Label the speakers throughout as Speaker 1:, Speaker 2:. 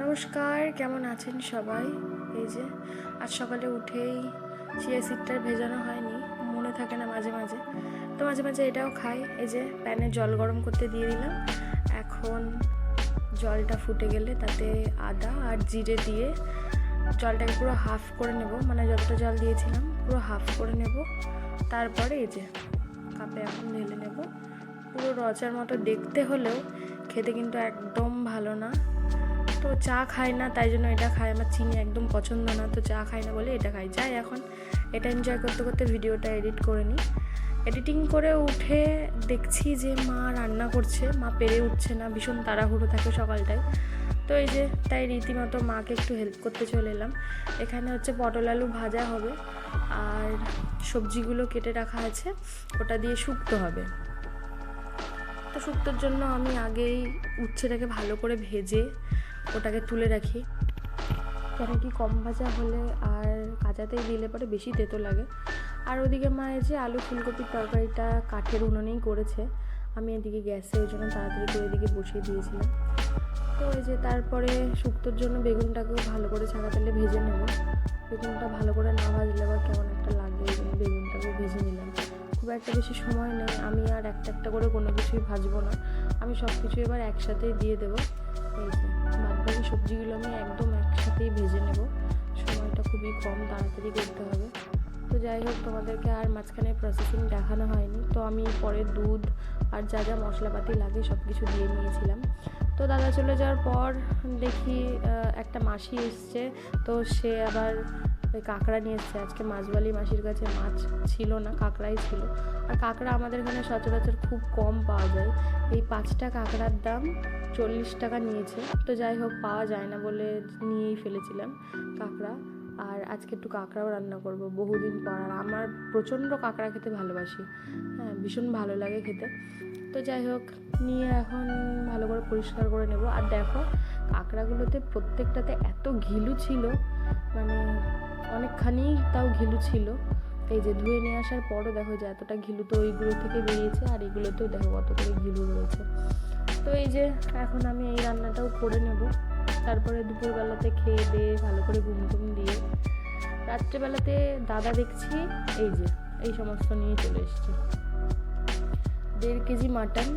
Speaker 1: নমস্কার, কেমন আছেন সবাই? এই যে, আজ সকালে উঠেই চিয়া সিডটার ভেজানো হয়নি, মনে থাকে না মাঝে মাঝে। তো মাঝে মাঝে এটাও খাই, এই যে প্যানে জল গরম করতে দিয়ে দিলাম। এখন জলটা ফুটে গেলে তাতে আদা আর জিরে দিয়ে জলটাকে পুরো হাফ করে নেব। মানে যতটা জল দিয়েছিলাম, পুরো হাফ করে নেব। তারপরে এই যে কাপে এখন ঢেলে নেব। পুরো রচার মতো দেখতে হলেও খেতে কিন্তু একদম ভালো না। তো চা খাই না, তাই জন্য এটা খায় আমার চিনি একদম পছন্দ না, তো চা খাই না বলে এটা খাই। যাই এখন, এটা এনজয় করতে করতে ভিডিওটা এডিট করে নিই। এডিটিং করে উঠে দেখছি যে মা রান্না করছে। মা পেরে উঠছে না, ভীষণ তাড়াহুড়ো থাকে সকালটায়। তো এই যে, তাই রীতিমতো মাকে একটু হেল্প করতে চলে এলাম। এখানে হচ্ছে পটল আলু ভাজা হবে। আর সবজিগুলো কেটে রাখা আছে। ওটা দিয়ে শুক্তো হবে। তো শুক্তোর জন্য আমি আগেই উচ্ছেটাকে ভালো করে ভেজে ওটাকে তুলে রাখি। কেন কি কম ভাজা হলে আর কাঁচাতেই দিলে পরে বেশি তেতো লাগে। আর ওদিকে মা যে আলু ফুলকপির তরকারিটা কাঠের উনুনেই করেছে। আমি এদিকে গ্যাসে ওই জন্য তাড়াতাড়ি করে এদিকে বসিয়ে দিয়েছিলাম। তো ওই যে তারপরে শুক্তোর জন্য বেগুনটাকেও ভালো করে ছাড়া তেলে ভেজে নেব। বেগুনটা ভালো করে না ভাজলে আবার কেমন একটা লাগে বেগুনটাকেও ভেজে নিলাম। খুব একটা বেশি সময় নেই। আমি আর একটা একটা করে কোনো কিছুই ভাজবো না। আমি সব কিছু এবার একসাথেই দিয়ে দেবো। এই বাদবাকি সবজিগুলো আমি একদম একসাথেই ভেজে নেব। সময়টা খুবই কম, তাড়াতাড়ি করতে হবে। তো যাই হোক, তোমাদেরকে আর মাঝখানে প্রসেসিং দেখানো হয়নি। তো আমি পরে দুধ আর যা যা মশলাপাতি লাগে সব কিছু দিয়ে নিয়েছিলাম। তো দাদা চলে যাওয়ার পর দেখি একটা মাসি এসছে। তো সে আবার ওই কাঁকড়া নিয়ে এসছে। আজকে মাছবালি মাসির কাছে মাছ ছিল না, কাঁকড়াই ছিল। আর কাঁকড়া আমাদের এখানে সচরাচর খুব কম পাওয়া যায়। এই পাঁচটা কাঁকড়ার দাম চল্লিশ টাকা নিয়েছে। তো যাই হোক, পাওয়া যায় না বলে নিয়েই ফেলেছিলাম কাঁকড়া। আর আজকে একটু কাঁকড়াও রান্না করব বহুদিন পর। আর আমার প্রচণ্ড কাঁকড়া খেতে ভালোবাসি। হ্যাঁ ভীষণ ভালো লাগে খেতে। তো যাই হোক, নিয়ে এখন ভালো করে পরিষ্কার করে নেব। আর দেখো, কাঁকড়াগুলোতে প্রত্যেকটাতে এত ঘিলু ছিল মানে অনেকখানি তাও ঘিলু ছিল। এই যে ধুয়ে নিয়ে আসার পরও দেখো যে এতটা ঘিলু তো ওইগুলো থেকে বেরিয়েছে আর এগুলোতেও দেখো কত করে ঘিলু রয়েছে। তো এই যে এখন আমি এই রান্নাটাও করে নেব। তারপরে দুপুরবেলাতে খেয়ে দিয়ে ভালো করে ঘুম টুম দিয়ে। রাত্রেবেলাতে দাদা দেখছি, এই যে, এই সমস্ত নিয়ে চলে এসছে। দেড় কেজি মাটন,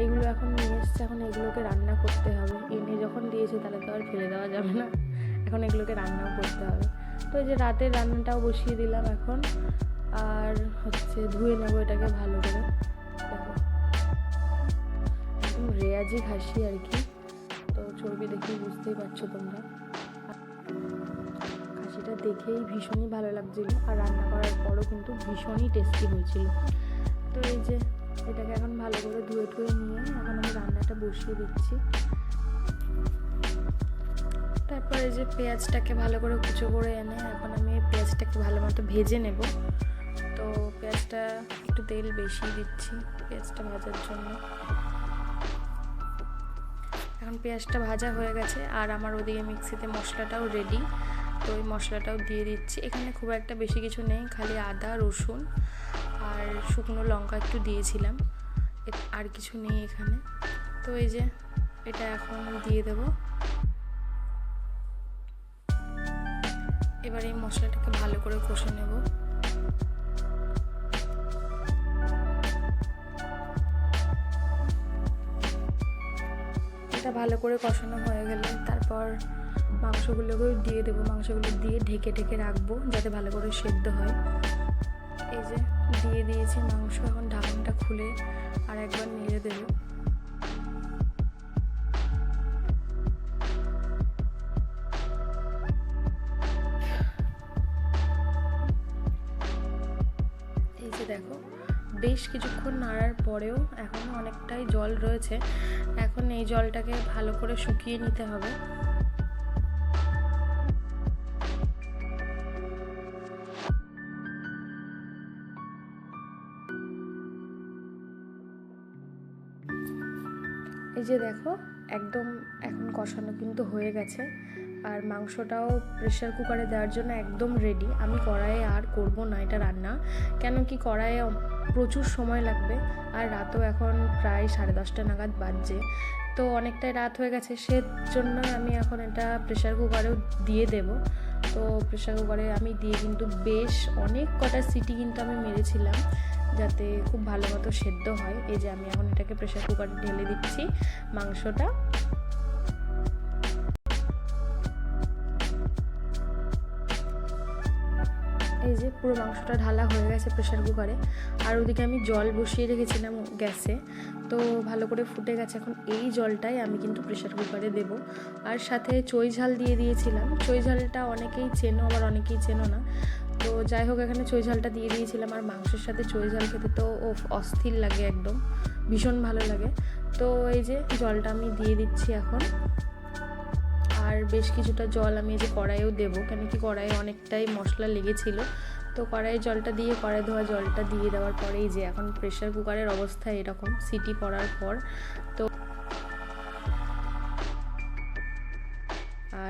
Speaker 1: এইগুলো এখন নিয়ে এসছে, এখন এগুলোকে রান্না করতে হবে। এনে যখন দিয়েছে তাহলে তো আর ফেলে দেওয়া যাবে না। এখন এগুলোকে রান্নাও করতে হবে। তো এই যে রাতের রান্নাটাও বসিয়ে দিলাম এখন। আর হচ্ছে ধুয়ে নেব এটাকে ভালো করে। রেয়াজি ঘাসি আর কি। তো ছবি দেখেই বুঝতেই পারছ তোমরা। খাসিটা দেখেই ভীষণই ভালো লাগছিল। আর রান্না করার পরও কিন্তু ভীষণই টেস্টি হয়েছিল। তো এই যে এটাকে এখন ভালো করে ধুয়ে টুয়ে নিয়ে এখন আমি রান্নাটা বসিয়ে দিচ্ছি। এই যে পেঁয়াজটাকে ভালো করে কুচো করে এনে এখন আমি পেঁয়াজটাকে ভালো মতো ভেজে নেব। তো পেঁয়াজটা একটু তেল বেশি দিচ্ছি পেঁয়াজটা ভাজার জন্য। এখন পেঁয়াজটা ভাজা হয়ে গেছে আর আমার ওদিকে মিক্সিতে মশলাটাও রেডি তো ওই মশলাটাও দিয়ে দিচ্ছি। এখানে খুব একটা বেশি কিছু নেই, খালি আদা, রসুন আর শুকনো লঙ্কা একটু দিয়েছিলাম। আর কিছু নেই এখানে। তো এই যে এটা এখন দিয়ে দেবো। এবার এই মশলাটাকে ভালো করে কষে নেব। এটা ভালো করে কষানো হয়ে গেলে তারপর মাংসগুলোকেও দিয়ে দেবো। মাংসগুলো দিয়ে ঢেকে ঢেকে রাখব যাতে ভালো করে সেদ্ধ হয়। এই যে দিয়ে দিয়েছি মাংস, এখন ঢাকনটা খুলে আর একবার নেড়ে দেবো। দেখো, বেশ কিছুক্ষণ নাড়ার পরেও এখনও অনেকটাই জল রয়েছে। এখন এই জলটাকে ভালো করে শুকিয়ে নিতে হবে। এই যে দেখো, একদম এখন কষানো কিন্তু হয়ে গেছে। আর মাংসটাও প্রেশার কুকারে দেওয়ার জন্য একদম রেডি আমি কড়াইয়ে আর করব না এটা রান্না। কেন কি কড়াইয়ে প্রচুর সময় লাগবে আর রাতও এখন প্রায় সাড়ে দশটা নাগাদ বাজছে। তো অনেকটাই রাত হয়ে গেছে সেজন্য আমি এখন এটা প্রেশার কুকারেও দিয়ে দেব। তো প্রেশার কুকারে আমি দিয়ে কিন্তু বেশ অনেক কটা সিটি কিন্তু আমি মেরেছিলাম যাতে খুব ভালো মতো সেদ্ধ হয়। এই যে আমি এখন এটাকে প্রেশার কুকারে ঢেলে দিচ্ছি মাংসটা। এই যে পুরো মাংসটা ঢালা হয়ে গেছে প্রেশার কুকারে আর ওদিকে আমি জল বসিয়ে রেখেছিলাম গ্যাসে। তো ভালো করে ফুটে গেছে। এখন এই জলটাই আমি কিন্তু প্রেশার কুকারে দেব। আর সাথে চই ঝাল দিয়ে দিয়েছিলাম। চই ঝালটা অনেকেই চেনো, আবার অনেকেই চেনো না। তো যাই হোক, এখানে চই ঝালটা দিয়ে দিয়েছিলাম। আর মাংসের সাথে চই ঝাল খেতে তো ও অস্থির লাগে একদম। ভীষণ ভালো লাগে। তো এই যে জলটা আমি দিয়ে দিচ্ছি এখন। আর বেশ কিছুটা জল আমি যে কড়াইয়েও দেবো, কেন কি কড়াইয়ে অনেকটাই মশলা লেগেছিল। তো কড়াইয়ের জলটা দিয়ে, কড়াই ধোয়া জলটা দিয়ে দেওয়ার পরেই যে এখন প্রেশার কুকারের অবস্থা এরকম, সিটি পড়ার পর, তো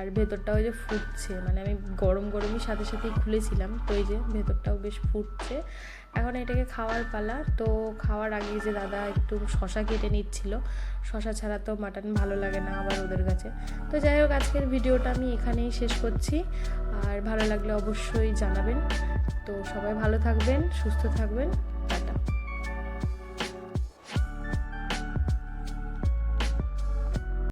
Speaker 1: আর ভেতরটাও যে ফুটছে মানে আমি গরম গরমই সাথে সাথেই খুলেছিলাম, তো এই যে ভেতরটাও বেশ ফুটছে। এখন এটাকে খাওয়ার পালা, তো খাওয়ার আগে যে দাদা একটু শশা কেটে নিচ্ছিল, শশা ছাড়া তো মাটন ভালো লাগে না আবার ওদের কাছে। তো যাই হোক, আজকের ভিডিওটা আমি এখানেই শেষ করছি, আর ভালো লাগলে অবশ্যই জানাবেন। তো সবাই ভালো থাকবেন, সুস্থ থাকবেন।